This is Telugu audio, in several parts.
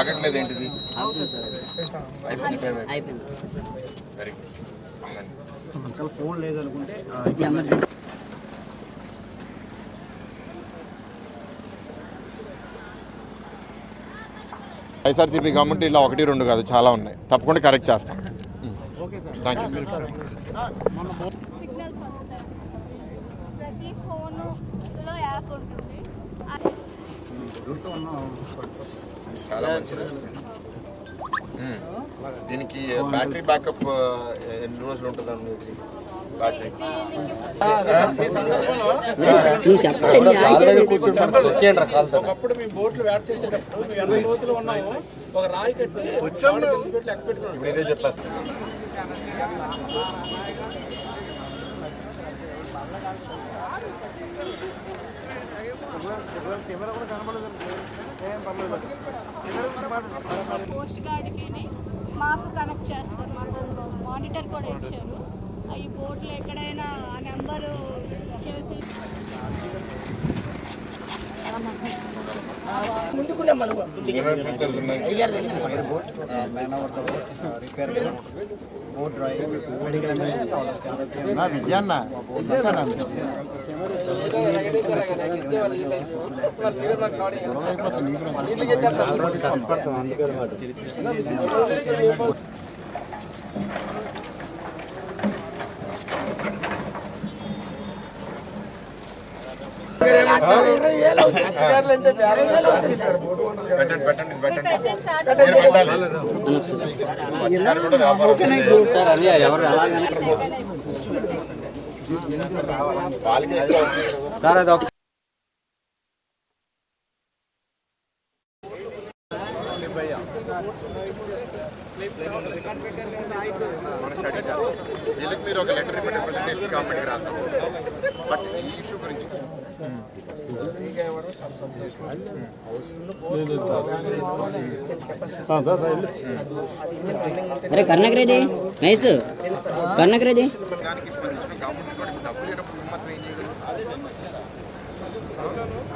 ఆగట్లేదు ఏంటిది? Very good phone emergency YSRCP government ఇలా ఒకటి రెండు కాదు చాలా ఉన్నాయి. తప్పకుండా కరెక్ట్ చేస్తాం. థ్యాంక్ యూ ఫోనులో యాప్ ఉంటుంది. చాలా మంచిది. దీనికి బ్యాటరీ బ్యాకప్ ఎన్ని రోజులు ఉంటుంది అనేది బ్యాటరీ ఒకప్పుడు మేము బోట్లు వేట చేసేటప్పుడు మేము ఎనభై రోజులు ఉన్నాము ఒక రాయి కట్టి వాడు ఎనిమిది పెట్టి లెక్క పెట్టుకున్నాం ఇప్పుడు ఇదే చెప్పేస్తాను పోస్ట్ గార్డ్కి మాకు కనెక్ట్ చేస్తారు. మాకు మానిటర్ కూడా ఇచ్చారు. ఈ బోర్డులో ఎక్కడైనా ఆ నెంబరు చేసి ఫీచర్స్ ఉన్నాయి. Fire boat man over the boat repair boat boat drive medical emergency నా విజయాన్న పెట్టండి పెట్టండి పెట్టండి పెట్టండి సార్ మీరు పెట్టాలి మీరు ఒక లెటర్ ఇవ్వండి ప్రెజెంటేషన్ రాస్తాం బట్ ఈ ఇష్యూ గురించి అరే నైస్. చేయగలరు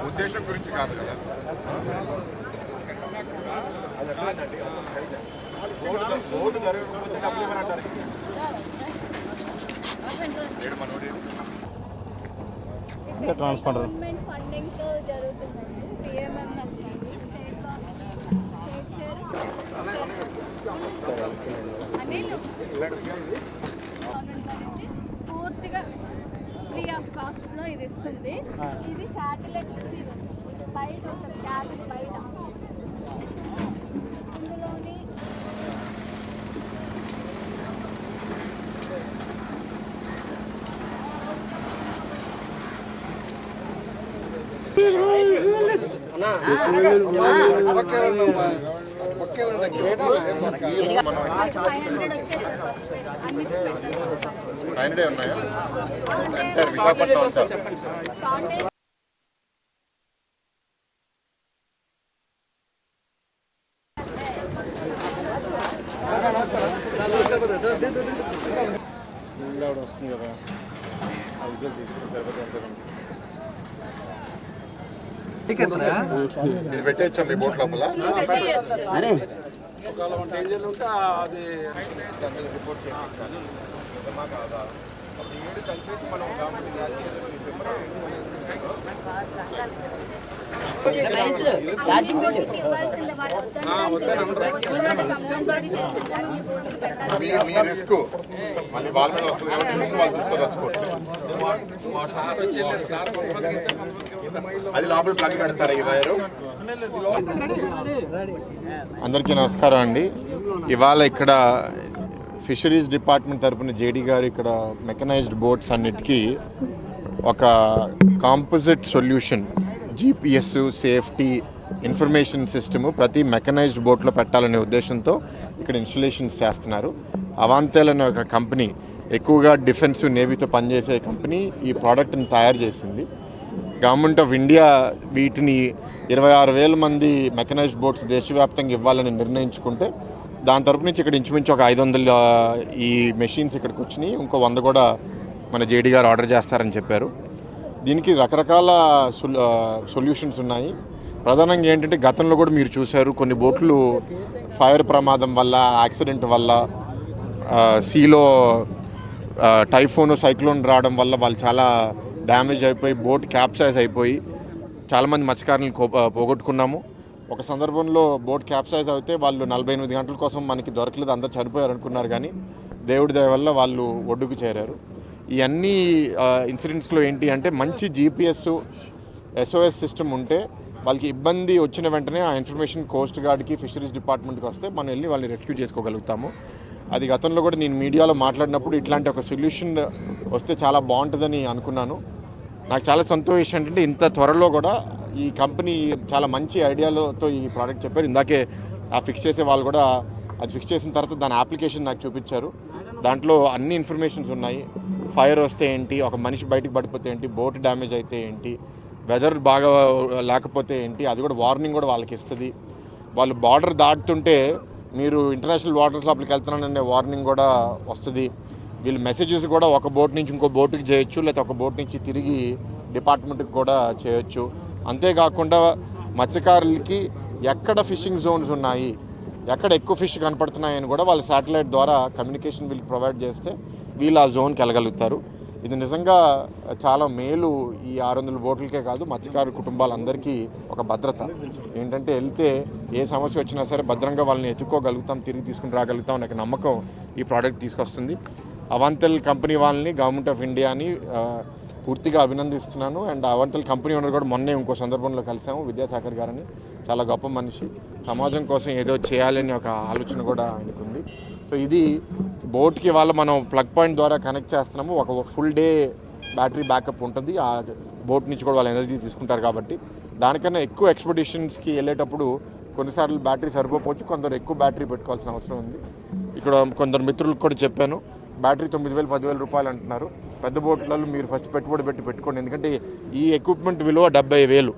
ఉద్దేశం గురించి కాదు కదా. జరగకపోతే డబ్బులు ఇవ్వనంటారు ఏడు మనోడు ఏడు. గవర్నమెంట్ ఫండింగ్తో జరుగుతుందండి PMMS state government state share Anil government నుంచి పూర్తిగా ఫ్రీ ఆఫ్ కాస్ట్లో ఇది ఇస్తుంది. ఇది శాటిలైట్ రిసీవర్ బయట బయట ఉన్నాయా అంటే విశాఖపట్నం సార్ వస్తుంది కదా ఆ విజువల్ తీసుకుని సరిపోతుంది పెట్టేచ్చా మీ బోట్ లోపల? అరే. ఒకవేళ డేంజర్లు ఉంటే అది రిపోర్ట్ అప్పుడు ఏడు కలిపేసి మనం. మీ మీ రిస్క్ మళ్ళీ వాళ్ళ మీద వస్తుంది కాబట్టి రిస్క్ వాళ్ళు తీసుకోదలుచుకోవచ్చు. అది లోపల ప్లగ్ పెడతారు ఈ వైరు అందరికీ నమస్కారం అండి. ఇవాళ ఇక్కడ ఫిషరీస్ డిపార్ట్మెంట్ తరపున జేడీ గారు ఇక్కడ మెకనైజ్డ్ బోట్స్ అన్నిటికీ ఒక composite solution GPS safety information system ప్రతి మెకనైజ్డ్ బోట్లో పెట్టాలనే ఉద్దేశంతో ఇక్కడ ఇన్స్టలేషన్స్ చేస్తున్నారు. అవాంతేల్ అనే ఒక కంపెనీ ఎక్కువగా డిఫెన్స్ నేవీతో పనిచేసే కంపెనీ ఈ ప్రోడక్ట్ని తయారు చేసింది. గవర్నమెంట్ ఆఫ్ ఇండియా వీటిని ఇరవై ఆరు వేల మంది మెకనైజ్డ్ బోట్స్ దేశవ్యాప్తంగా ఇవ్వాలని నిర్ణయించుకుంటే దాని తరపు నుంచి ఇక్కడ ఇంచుమించు ఒక ఐదు వందల ఈ మెషిన్స్ ఇక్కడికి వచ్చినాయి. ఇంకో వంద కూడా మన జేడీ గారు ఆర్డర్ చేస్తారని చెప్పారు. దీనికి రకరకాల సొల్యూషన్స్ ఉన్నాయి. ప్రధానంగా ఏంటంటే గతంలో కూడా మీరు చూశారు కొన్ని బోట్లు ఫైర్ ప్రమాదం వల్ల యాక్సిడెంట్ వల్ల సీలో టైఫోన్ సైక్లోన్ రావడం వల్ల వాళ్ళు చాలా డ్యామేజ్ అయిపోయి బోట్ క్యాప్సైజ్ అయిపోయి చాలామంది మత్స్యకారులను పోగొట్టుకున్నాము. ఒక సందర్భంలో బోట్ క్యాప్సైజ్ అయితే వాళ్ళు నలభై ఎనిమిది గంటల కోసం మనకి దొరకలేదు అందరు చనిపోయారు అనుకున్నారు కానీ దేవుడి దయ వల్ల వాళ్ళు ఒడ్డుకు చేరారు. ఈ అన్ని ఇన్సిడెంట్స్లో ఏంటి అంటే మంచి జీపీఎస్ ఎస్ఓఎస్ సిస్టమ్ ఉంటే వాళ్ళకి ఇబ్బంది వచ్చిన వెంటనే ఆ ఇన్ఫర్మేషన్ కోస్ట్ గార్డ్కి ఫిషరీస్ డిపార్ట్మెంట్కి వస్తే మనం వెళ్ళి వాళ్ళని రెస్క్యూ చేసుకోగలుగుతాము. అది గతంలో కూడా నేను మీడియాలో మాట్లాడినప్పుడు ఇట్లాంటి ఒక సొల్యూషన్ వస్తే చాలా బాగుంటుందని అనుకున్నాను. నాకు చాలా సంతోషం ఏంటంటే ఇంత త్వరలో కూడా ఈ కంపెనీ చాలా మంచి ఐడియాలతో ఈ ప్రోడక్ట్ చెప్పారు. ఇందాకే ఆ ఫిక్స్ చేసే వాళ్ళు కూడా అది ఫిక్స్ చేసిన తర్వాత దాని అప్లికేషన్ నాకు చూపించారు. దాంట్లో అన్ని ఇన్ఫర్మేషన్స్ ఉన్నాయి. ఫైర్ వస్తే ఏంటి? ఒక మనిషి బయటకు పడిపోతే ఏంటి? బోట్ డ్యామేజ్ అయితే ఏంటి? వెదర్ బాగా లేకపోతే ఏంటి? అది కూడా వార్నింగ్ కూడా వాళ్ళకి ఇస్తుంది. వాళ్ళు బార్డర్ దాటుతుంటే మీరు ఇంటర్నేషనల్ వాటర్స్ లోపలికి వెళ్తున్నాననే వార్నింగ్ కూడా వస్తుంది. వీళ్ళు మెసేజెస్ కూడా ఒక బోట్ నుంచి ఇంకో బోటుకి చేయొచ్చు లేకపోతే ఒక బోట్ నుంచి తిరిగి డిపార్ట్మెంట్కి కూడా చేయొచ్చు. అంతేకాకుండా మత్స్యకారులకి ఎక్కడ ఫిషింగ్ జోన్స్ ఉన్నాయి ఎక్కడ ఎక్కువ ఫిష్ కనపడుతున్నాయని కూడా వాళ్ళ శాటిలైట్ ద్వారా కమ్యూనికేషన్ వీళ్ళకి ప్రొవైడ్ చేస్తే వీళ్ళు ఆ జోన్కి వెళ్ళగలుగుతారు. ఇది నిజంగా చాలా మేలు ఈ ఆరు వందల బోట్లకే కాదు మత్స్యకారు కుటుంబాలందరికీ ఒక భద్రత. ఏంటంటే వెళ్తే ఏ సమస్య వచ్చినా సరే భద్రంగా వాళ్ళని ఎత్తుకోగలుగుతాం తిరిగి తీసుకుని రాగలుగుతాం అనే నమ్మకం ఈ ప్రోడక్ట్ తీసుకొస్తుంది. అవంతల్ కంపెనీ వాళ్ళని గవర్నమెంట్ ఆఫ్ ఇండియాని పూర్తిగా అభినందిస్తున్నాను. అండ్ అవంతల్ కంపెనీ ఓనర్ కూడా మొన్నే ఇంకో సందర్భంలో కలిసాము విద్యాసాగర్ గారని. చాలా గొప్ప మనిషి. సమాజం కోసం ఏదో చేయాలని ఒక ఆలోచన కూడా ఆయనకుంది. సో ఇది బోట్కి వాళ్ళు మనం ప్లగ్ పాయింట్ ద్వారా కనెక్ట్ చేస్తున్నాము. ఒక ఫుల్ డే బ్యాటరీ బ్యాకప్ ఉంటుంది. ఆ బోట్ నుంచి కూడా వాళ్ళు ఎనర్జీ తీసుకుంటారు కాబట్టి. దానికన్నా ఎక్కువ ఎక్స్పెడిషన్స్కి వెళ్ళేటప్పుడు కొన్నిసార్లు బ్యాటరీ సరిపోవచ్చు కొందరు ఎక్కువ బ్యాటరీ పెట్టుకోవాల్సిన అవసరం ఉంది. ఇక్కడ కొందరు మిత్రులకు కూడా చెప్పాను. బ్యాటరీ తొమ్మిది వేలు పదివేల రూపాయలు అంటున్నారు. పెద్ద బోట్లలో మీరు ఫస్ట్ పెట్టుబడి పెట్టి పెట్టుకోండి. ఎందుకంటే ఈ ఎక్విప్మెంట్ విలువ డెబ్బై వేలు.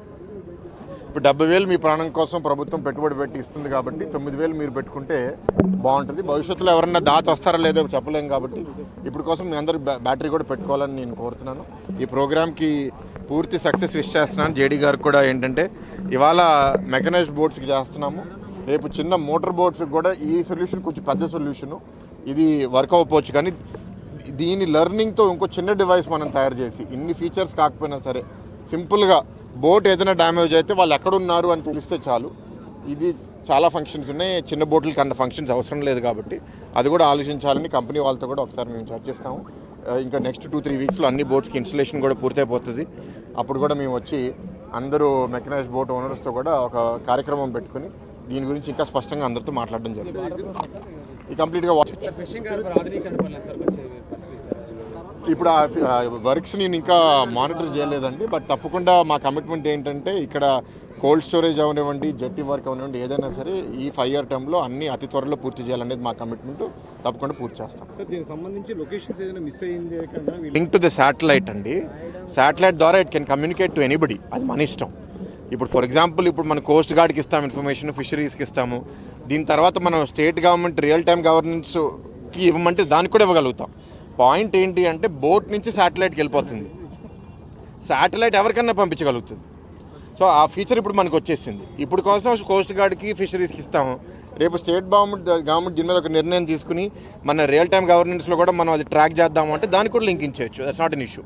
ఇప్పుడు డెబ్బై వేలు మీ ప్రాణం కోసం ప్రభుత్వం పెట్టుబడి పెట్టి ఇస్తుంది కాబట్టి తొమ్మిది వేలు మీరు పెట్టుకుంటే బాగుంటుంది. భవిష్యత్తులో ఎవరన్నా దాత వస్తారా లేదో చెప్పలేము కాబట్టి ఇప్పుడు కోసం మీ అందరూ బ్యాటరీ కూడా పెట్టుకోవాలని నేను కోరుతున్నాను. ఈ ప్రోగ్రామ్కి పూర్తి సక్సెస్ విష్ చేస్తున్నాను. జేడీ గారు కూడా ఏంటంటే ఇవాళ మెకనైజ్డ్ బోట్స్కి చేస్తున్నాము. రేపు చిన్న మోటార్ బోట్స్కి కూడా ఈ సొల్యూషన్ కొంచెం పెద్ద సొల్యూషను. ఇది వర్క్ అవ్వచ్చు కానీ దీని లెర్నింగ్తో ఇంకో చిన్న డివైస్ మనం తయారు చేసి ఇన్ని ఫీచర్స్ కాకపోయినా సరే సింపుల్గా బోట్ ఏదైనా డ్యామేజ్ అయితే వాళ్ళు ఎక్కడున్నారు అని తెలిస్తే చాలు. ఇది చాలా ఫంక్షన్స్ ఉన్నాయి. చిన్న బోట్లకి అన్న ఫంక్షన్స్ అవసరం లేదు కాబట్టి అది కూడా ఆలోచించాలని కంపెనీ వాళ్ళతో కూడా ఒకసారి మేము చర్చిస్తాము ఇంకా నెక్స్ట్ టూ త్రీ వీక్స్లో అన్ని బోట్స్కి ఇన్స్టలేషన్ కూడా పూర్తయిపోతుంది. అప్పుడు కూడా మేము వచ్చి అందరూ మెకనైజ్ బోట్ ఓనర్స్తో కూడా ఒక కార్యక్రమం పెట్టుకుని దీని గురించి ఇంకా స్పష్టంగా అందరితో మాట్లాడడం జరుగుతుంది. ఈ కంప్లీట్గా వాచ్? ఇప్పుడు ఆ వర్క్స్ నేను ఇంకా మానిటర్ చేయలేదండి బట్ తప్పకుండా మా కమిట్మెంట్ ఏంటంటే ఇక్కడ కోల్డ్ స్టోరేజ్ అవనివ్వండి జట్టి వర్క్ అవనివ్వండి ఏదైనా సరే ఈ ఫైవ్ ఇయర్ టైంలో అన్ని అతి త్వరలో పూర్తి చేయాలనేది మా కమిట్మెంట్. తప్పకుండా పూర్తి చేస్తాం. సార్ దీనికి సంబంధించి లొకేషన్స్ ఏదైనా మిస్ అయింది లింక్ టు ద శాటిలైట్ అండి. శాటిలైట్ ద్వారా it can communicate to anybody. అది మన ఇష్టం. ఇప్పుడు ఫర్ ఎగ్జాంపుల్ ఇప్పుడు మన కోస్ట్ గార్డ్కి ఇస్తాం ఇన్ఫర్మేషన్ ఫిషరీస్కి ఇస్తాము. దీని తర్వాత మనం స్టేట్ గవర్నమెంట్ రియల్ టైం గవర్నెన్స్కి ఇవ్వమంటే దానికి కూడా ఇవ్వగలుగుతాం. పాయింట్ ఏంటి అంటే బోట్ నుంచి శాటిలైట్కి వెళ్ళిపోతుంది. శాటిలైట్ ఎవరికన్నా పంపించగలుగుతుంది. సో ఆ ఫీచర్ ఇప్పుడు మనకు వచ్చేసింది. ఇప్పుడు కోసం కోస్ట్ గార్డ్కి ఫిషరీస్కి ఇస్తాము. రేపు స్టేట్ గవర్నమెంట్ గవర్నమెంట్ దీని మీద ఒక నిర్ణయం తీసుకుని మన రియల్ టైం గవర్నెన్స్లో కూడా మనం అది ట్రాక్ చేద్దాము అంటే దానికి కూడా link ఇచ్చేయచ్చు. That's not in issue